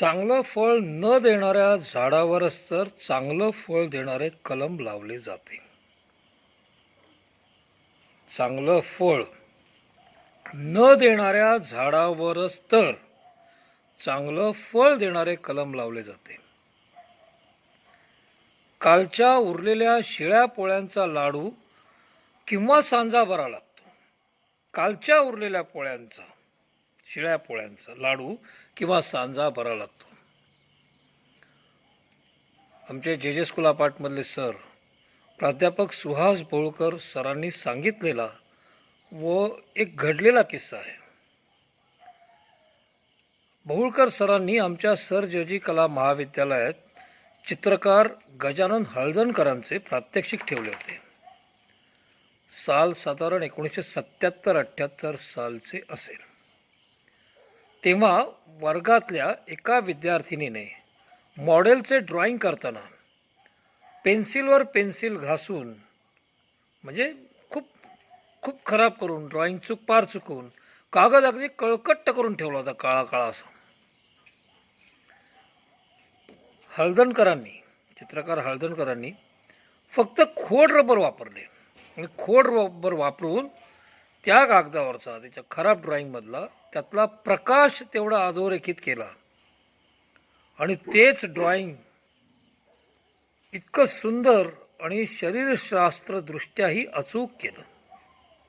चांगलं फळ न देणाऱ्या झाडावरच तर चांगलं फळ देणारे कलम लावले जाते. चांगलं फळ न देणाऱ्या झाडावरच तर चांगलं फळ देणारे कलम लावले जाते. कालच्या उरलेल्या शिळ्या पोळ्यांचा लाडू किंवा सांजा बरा लागतो. कालच्या उरलेल्या पोळ्यांचा शिळ्या पोळ्यांचा लाडू किंवा सांजा बरा लागतो. आमचे जे जे स्कूल अपार्टमधले सर प्राध्यापक सुहास बोळकर सरांनी सांगितलेला व एक घडलेला किस्सा आहे. बहुळकर सरांनी आमच्या सर जजी कला महाविद्यालयात चित्रकार गजानन हळदणकरांचे प्रात्यक्षिक ठेवले होते. साल साधारण एकोणीसशे सत्याहत्तर अठ्ठ्याहत्तर सालचे असेल. तेव्हा वर्गातल्या एका विद्यार्थिनीने मॉडेलचे ड्रॉईंग करताना पेन्सिलवर पेन्सिल घासून म्हणजे खूप खूप खराब करून ड्रॉईंग चूक पार चुकवून कागद अगदी कळकट्ट करून ठेवला होता काळा काळा असा. हळदणकरांनी चित्रकार हळदणकरांनी फक्त खोड रबर वापरले. आणि खोड रबर वापरून त्या कागदावरचा त्याच्या खराब ड्रॉईंगमधला त्यातला प्रकाश तेवढा अधोरेखित केला. आणि तेच ड्रॉइंग इतकं सुंदर आणि शरीरशास्त्रदृष्ट्याही अचूक केलं.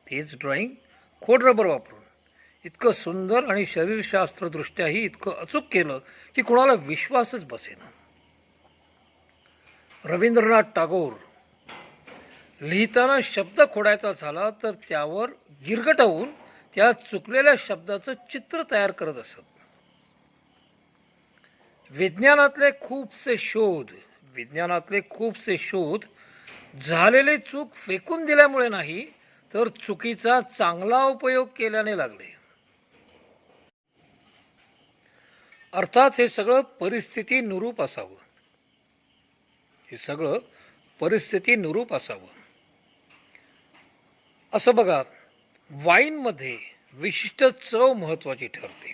तेच ड्रॉइंग खोड रबर वापरून इतकं सुंदर आणि शरीरशास्त्रदृष्ट्याही इतकं अचूक केलं की कोणाला विश्वासच बसेना. रवींद्रनाथ टागोर लिहिताना शब्द खोडायचा झाला तर त्यावर गिरगटवून त्या चुकलेल्या शब्दाचं चित्र तयार करत असत. विज्ञानातले खूपसे शोध विज्ञानातले खूपसे शोध झालेले चूक फेकून दिल्यामुळे नाही तर चुकीचा चांगला उपयोग केल्याने लागले. अर्थात हे सगळं परिस्थिती अनुरूप असावं. हे सगळं परिस्थिती अनुरूप असावं. असं बघा वाईनमध्ये विशिष्ट चव महत्त्वाची ठरते.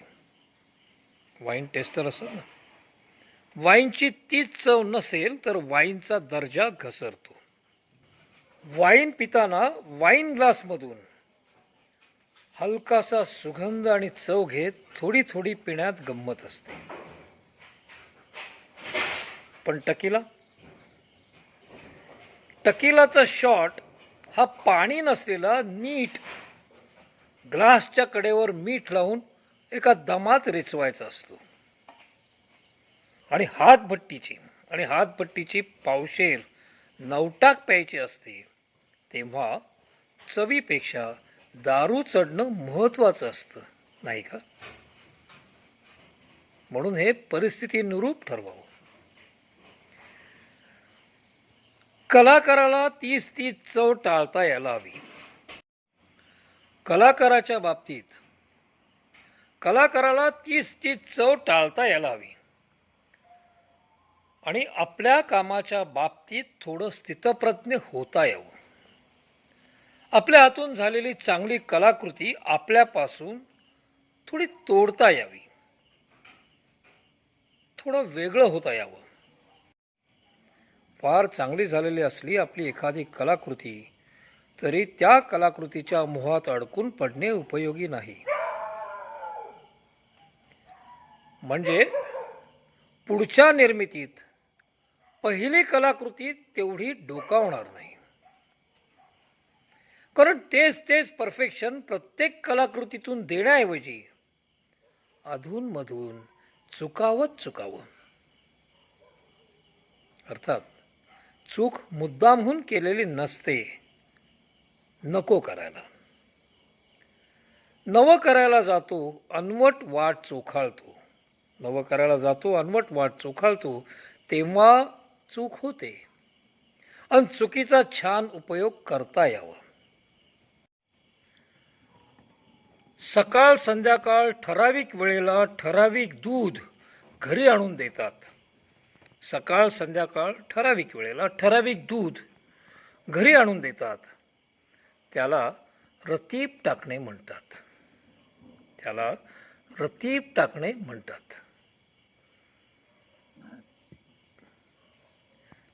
वाईन टेस्टर असतात ना? वाईनची तीच चव नसेल तर वाईनचा दर्जा घसरतो. वाईन पिताना वाईन ग्लासमधून हलकासा सुगंध आणि चव घेत थोडी थोडी पिण्यात गंमत असते. पण टकीला? टकिलाचा शॉट हा पाणी नसलेला नीट ग्लासच्या कडेवर मीठ लावून एका दमात रेचवायचा असतो. आणि हातभट्टीची आणि हातभट्टीची पावशेर नवटाक प्यायची असते तेव्हा चवीपेक्षा दारू चढणं महत्त्वाचं असतं नाही का? म्हणून हे परिस्थितीनुरूप ठरवावं. कलाकाराला तीच तीच चव टाळता यायला हवी. कलाकाराच्या बाबतीत कलाकाराला तीच ती चव टाळता यायला हवी. आणि आपल्या कामाच्या बाबतीत थोडं स्थितप्रज्ञ होता यावं. आपल्या हातून झालेली चांगली कलाकृती आपल्यापासून थोडी तोडता यावी. थोडं वेगळं होता यावं. फार चांगली झालेली असली आपली एखादी कलाकृती तरी त्या कलाकृतीच्या मोहात अडकून पडणे उपयोगी नाही. म्हणजे पुढच्या निर्मितीत पहिली कलाकृती तेवढी डोकावणार नाही. कारण तेच तेच परफेक्शन प्रत्येक कलाकृतीतून देण्याऐवजी अधूनमधून चुकावत चुकावं. अर्थात चूक मुद्दामहून केलेली नसते. नको करायला. नवं करायला जातो अनवट वाट चोखाळतो. नवं करायला जातो अनवट वाट चोखाळतो तेव्हा चूक होते. आणि चुकीचा छान उपयोग करता यावा. सकाळ संध्याकाळ ठराविक वेळेला ठराविक दूध घरी आणून देतात. सकाळ संध्याकाळ ठराविक वेळेला ठराविक दूध घरी आणून देतात. त्याला रतीब टाकणे म्हणतात. त्याला रतीब टाकणे म्हणतात.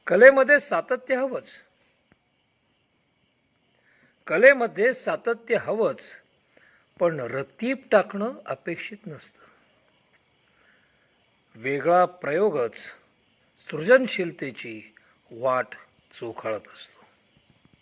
कलेमध्ये सातत्य हवंच. कलेमध्ये सातत्य हवंच पण रतीब टाकणं अपेक्षित नसतं. वेगळा प्रयोगच सृजनशीलतेची वाट चोखाळत असतो.